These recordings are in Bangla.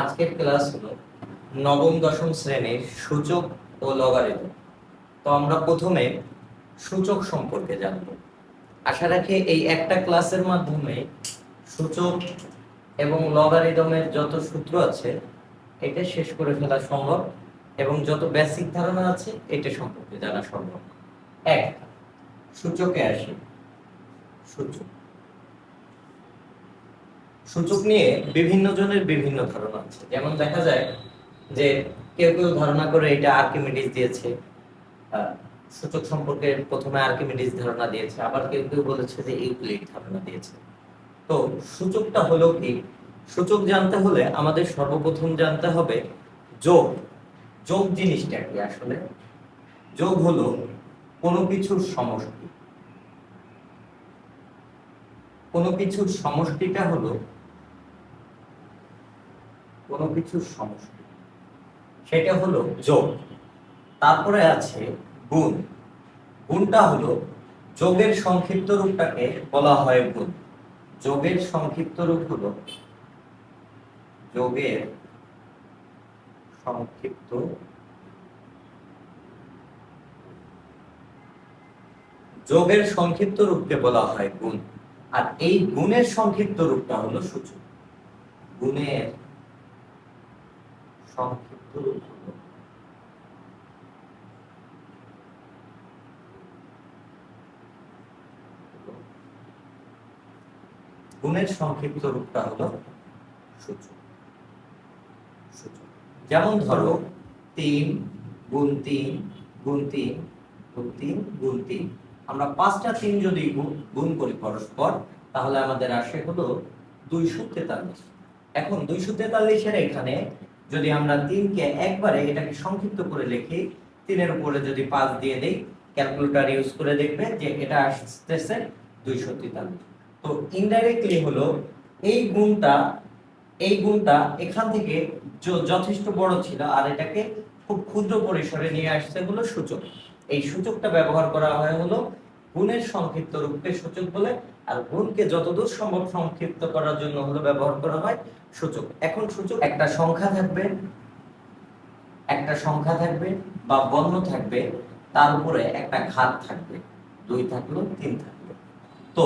আজকের ক্লাস হলো নবম, দশম শ্রেণির সূচক ও লগারিদম। তো আমরা প্রথমে সূচক সম্পর্কে জানব। আশা রাখি এই একটা ক্লাসের মাধ্যমে সূচক এবং লগারিদমের যত সূত্র আছে, এটা শেষ করে ফেলা সম্ভব এবং যত বেসিক ধারণা আছে, এটা সম্পর্কে জানা সম্ভব। এক, সূচকে আসি সূচক। সূচক নিয়ে বিভিন্ন জনের বিভিন্ন ধারণা আছে। যেমন দেখা যায় যে কেউ কেউ ধারণা করে এটা আর্কিমিডিস দিয়েছে সূচক সম্পর্কে প্রথমে আর্কিমিডিস ধারণা দিয়েছে, আবার কেউ কেউ বলেছে যে ইউক্লিড ধারণা দিয়েছে। তো সূচকটা হলো কি? সূচক জানতে হলে আমাদের সর্বপ্রথম জানতে হবে যোগ। যোগ জিনিসটা কি আসলে? যোগ হলো কোনো কিছুর সমষ্টি। কোনো কিছুর সমষ্টিটা হলো কোনো কিছুর সমষ্টি। সেটা হলো যোগ। তারপরে আছে গুণ। গুণটা হলো যোগের সংক্ষিপ্ত রূপটাকে বলা হয় গুণ। যোগের সংক্ষিপ্ত রূপ হলো যোগের সংক্ষিপ্ত যোগের সংক্ষিপ্ত রূপকে বলা হয় গুণ। আর এই গুণের সংক্ষিপ্ত রূপটা হলো সূচক। গুণের সংক্ষিপ্ত গুণের সংক্ষিপ্ত রূপটা হলো সূচক। সূচক যেমন ধরো, তিন, গুণ তিন গুণ তিন গুণ তিন গুণ তিন। আমরা পাঁচটা তিন যদি গুণ করি পরস্পর, তাহলে আমাদের আসে হলো দুইশো তেতাল্লিশ। এখন দুইশো তেতাল্লিশের এখানে যদি আমরা তিনকে একবারে এটাকে সংক্ষিপ্ত করে লিখি, তিনের উপরে যদি পাঁচ দিয়ে দেই ক্যালকুলেটর ইউজ করে দেখবে যে এটা আসতেছে দুইশো তেতাল্লিশ তো ইনডাইরেক্টলি হলো এই গুণটা এই গুণটা এখান থেকে যথেষ্ট বড় ছিল আর এটাকে খুব ক্ষুদ্র পরিসরে নিয়ে আসছে হলো সূচক। এই সূচকটা ব্যবহার করা হয় হলো গুণের সংক্ষিপ্ত রূপকে সূচক বলে আর গুণকে যতদূর সম্ভব সংক্ষিপ্ত করার জন্য হলো ব্যবহার করা হয় সূচক। এখন সূচক একটা সংখ্যা থাকবে, একটা সংখ্যা থাকবে বা বর্ণ থাকবে, তার উপরে একটা ঘাত থাকবে, দুই থাকল, তিন থাকল। তো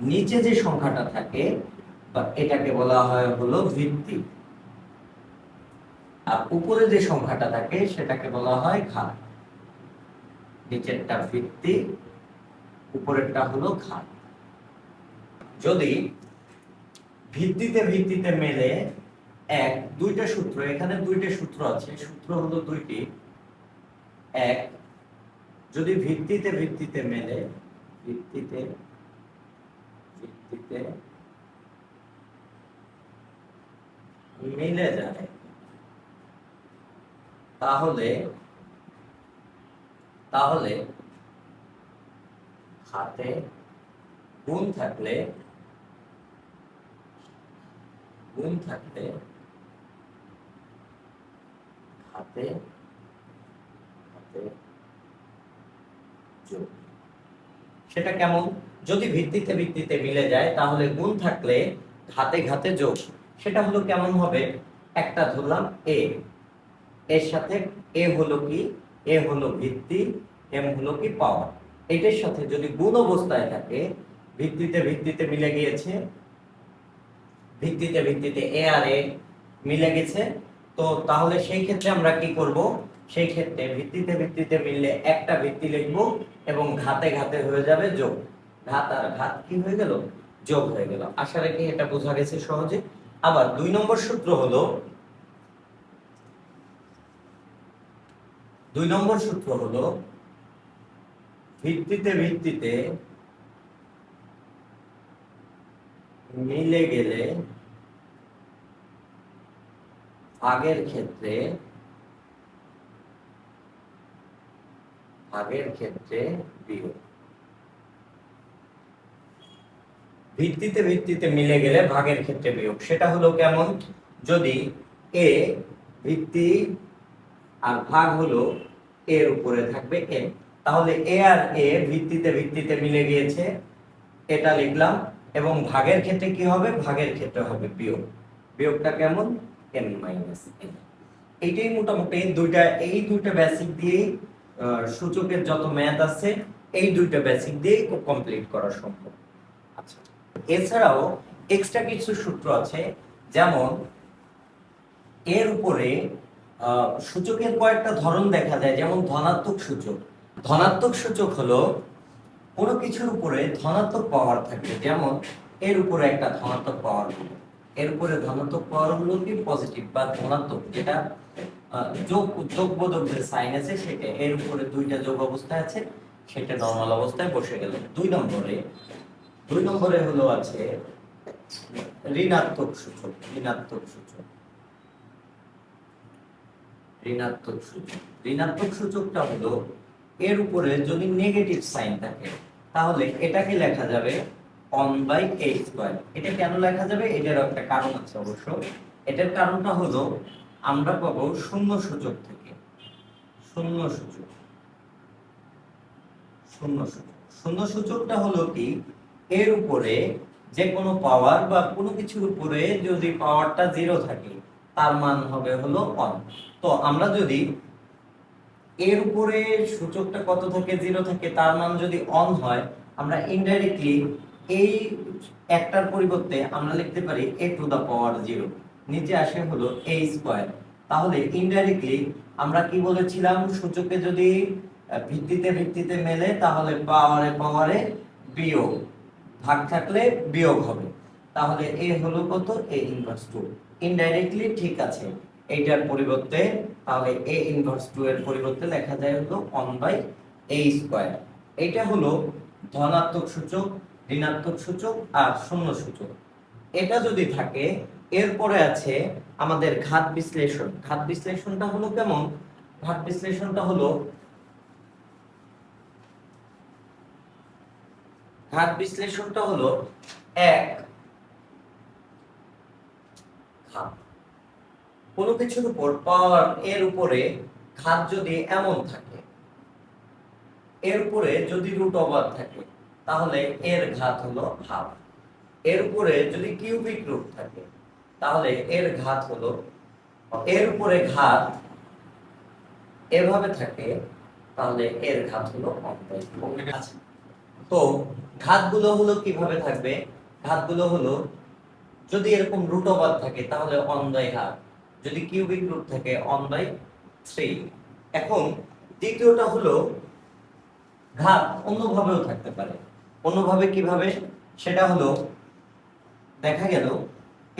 নিচে যে সংখ্যাটা থাকে, বা এটাকে বলা হয় হলো ভিত্তি। আর উপরে যে সংখ্যাটা থাকে, সেটাকে বলা হয় ঘাত। নিচেরটা ভিত্তি, উপরেরটা হলো ঘাত। যদি ভিত্তিতে ভিত্তিতে মেলে এক, দুইটা সূত্র, এখানে দুইটা সূত্র আছে, সূত্র হলো দুইটি। এক, যদি ভিত্তিতে ভিত্তিতে মেলে, ভিত্তিতে ভিত্তিতে মিলে যায়, তাহলে তাহলে হাতে গুণ থাকলে গুণ থাকলে হাতে হাতে সেটা কেমন? যদি ভিত্তিতে ভিত্তিতে মিলে যায়, তাহলে গুণ থাকলে ঘাতে ঘাতে যোগ। সেটা হলো কেমন হবে? একটা ধরলাম এ এর সাথে এ হলো কি? এ হলো ভিত্তি এম হলো কি পাওয়ার এটার সাথে যদি গুণ অবস্থায় থাকে, ভিত্তিতে ভিত্তিতে মিলে গিয়েছে ভিত্তিতে ভিত্তিতে এ আর এ মিলে গেছে। তো তাহলে সেই ক্ষেত্রে আমরা কি করব? সেই ক্ষেত্রে ভিত্তিতে ভিত্তিতে মিললে একটা ভিত্তি লিখব এবং ঘাতে ঘাতে হয়ে যাবে যোগ। ঘাত আর ঘাত কি হয়ে গেল? যোগ হয়ে গেল। আশা রাখি এটা বোঝা গেছে সহজে। আবার দুই নম্বর সূত্র হলো, দুই নম্বর সূত্র হলো, ভিত্তিতে ভিত্তিতে মিলে গেলে ভাগের ক্ষেত্রে ভাগের ক্ষেত্রে বিয়োগ। ভিত্তিতে ভিত্তিতে মিলে গেলে ভাগের ক্ষেত্রে বিয়োগ। সেটা হলো কেমন? যদি এ ভিত্তি আর ভাগ হলো এর উপরে থাকবে এন তাহলে এ আর এ ভিত্তিতে ভিত্তিতে মিলে গিয়েছে। এটা লিখলাম এবং ভাগের ক্ষেত্রে কি হবে? ভাগের ক্ষেত্রে হবে বিয়োগ। বিয়োগটা কেমন? এন মাইনাস এইটাই মোটামুটি দুইটা, এই দুইটা বেসিক দিয়ে সূচকের যত ম্যাথ আছে, এই দুইটা বেসিক দিয়ে কমপ্লিট করা সম্ভব। আচ্ছা এছাড়াও এক্সট্রা কিছু সূত্র আছে, যেমন এর উপরে সূচকের কয়েকটা ধরন দেখা যায়, যেমন ধনাত্মক সূচক। ধনাত্মক সূচক হলো কোনো কিছুর উপরে ধনাত্মক পাওয়ার থাকে যেমন, এর উপরে একটা ধনাত্মক পাওয়ার এর উপরে ধনাত্মক পাওয়ার হলো কি? পজিটিভ বা ধনাত্মক, যেটা যোগ যোগ বোধক যে সাইন আছে, সেটা এর উপরে দুইটা যোগ অবস্থায় আছে, সেটা নর্মাল অবস্থায় বসে গেল। দুই নম্বরে দুই নম্বরে হলো আছে ঋণাত্মক সূচক ঋণাত্মক সূচক। ঋণাত্মক সূচক। ঋণাত্মক সূচকটা হলো এর উপরে যদি নেগেটিভ সাইন থাকে, তাহলে এটাকে লেখা যাবে অন বাই এ স্কোয়ার এটা কেন লেখা যাবে? এটার একটা কারণ আছে অবশ্য। এটার কারণটা হলো, আমরা পাবো শূন্য সূচক থেকে। শূন্য সূচক। শূন্য সূচক। শূন্য সূচকটা হলো কি? এর উপরে যে কোনো পাওয়ার বা কোনো কিছুর উপরে যদি পাওয়ারটা জিরো থাকে, তার মান হবে হলো অন তো আমরা যদি এর উপরে সূচকটা কত থাকে জিরো থাকে, তার মান যদি অন হয়, আমরা ইনডাইরেক্টলি এই একটার পরিবর্তে আমরা লিখতে পারি এ টু দা পাওয়ার জিরো নিচে আসে হলো এ স্কোয়ার তাহলে ইনডাইরেক্টলি আমরা কি বলেছিলাম, সূচকে যদি ভিত্তিতে ভিত্তিতে মেলে, তাহলে পাওয়ারে পাওয়ারে বিয়োগ। ভাগ থাকলে বিয়োগ হবে। তাহলে এ হলো কত? এ ইনভার্স টু ইনডাইরেক্টলি ঠিক আছে। এইটার পরিবর্তে তাহলে এ ইনভার্স টু এর পরিবর্তে লেখা যায় হলো অন বাই এ স্কোয়ার এটা হলো ধনাত্মক সূচক, ঋণাত্মক সূচক আর শূন্য সূচক। এটা যদি থাকে, এরপরে আছে আমাদের ঘাত বিশ্লেষণ। ঘাত বিশ্লেষণটা হলো কেমন? ঘাত বিশ্লেষণটা হলো ঘাত বিশ্লেষণটা হলো এক ঘাত কোনো কিছুর উপর পাওয়ার এর উপরে ঘাত যদি এমন থাকে এর উপরে যদি রুট ওভার থাকে তাহলে এর ঘাত হলো হাফ। এর উপরে যদি কিউবিক রুট থাকে তাহলে এর ঘাত হলো এর উপরে ঘাত এভাবে থাকে তাহলে এর ঘাত হলো। আচ্ছা, তো ঘাতগুলো হলো কীভাবে থাকবে? ঘাতগুলো হলো যদি এরকম রুট ওভার থাকে তাহলে অন হাফ যদি কিউবিক রুট থাকে অন বাই থ্রি এখন দ্বিতীয়টা হলো ঘাত অন্যভাবেও থাকতে পারে। অন্যভাবে কীভাবে? সেটা হলো, দেখা গেল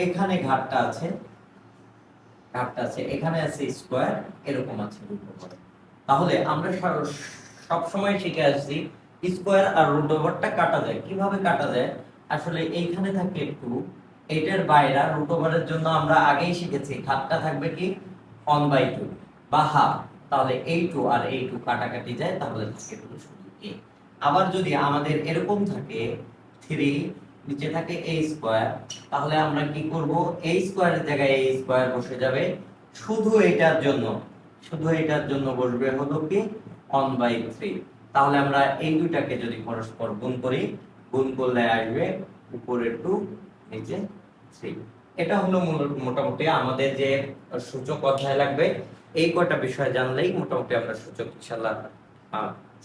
এখানে ঘাটটা আছে ঘাটটা আছে, এখানে আছে স্কোয়ার এরকম আছে রুট তাহলে আমরা সব সময় শিখে আসছি স্কোয়ার আর রুট ওভারটা কাটা যায়। কীভাবে কাটা যায়? আসলে এইখানে থাকে টু এইটার বাইরে রুট ওভারের জন্য আমরা আগেই শিখেছি ঘাতটা থাকবে কি? অন বাই টু বা হাফ তাহলে এই টু আর এই টু কাটাকাটি যায়, তাহলে থাকে হলো শুধু এ আবার যদি আমাদের এরকম থাকে থ্রি নিচে থাকে এ স্কোয়ার তাহলে আমরা কি করব? এই স্কোয়ারের জায়গায় এই স্কোয়ার বসে যাবে। শুধু এটার জন্য, শুধু এটার জন্য বসবে হলো কি? অন বাই থ্রি তাহলে আমরা এই দুইটাকে যদি পরস্পর গুণ করি, গুণ করলে আসবে উপরে টু নিচে এটা হলো মোটামুটি আমাদের যে সূচক অধ্যায় লাগবে। এই কটা বিষয় জানলেই মোটামুটি আমরা সূচক ইনশাল্লাহ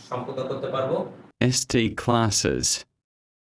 সম্পূর্ণ করতে পারব। ST classes.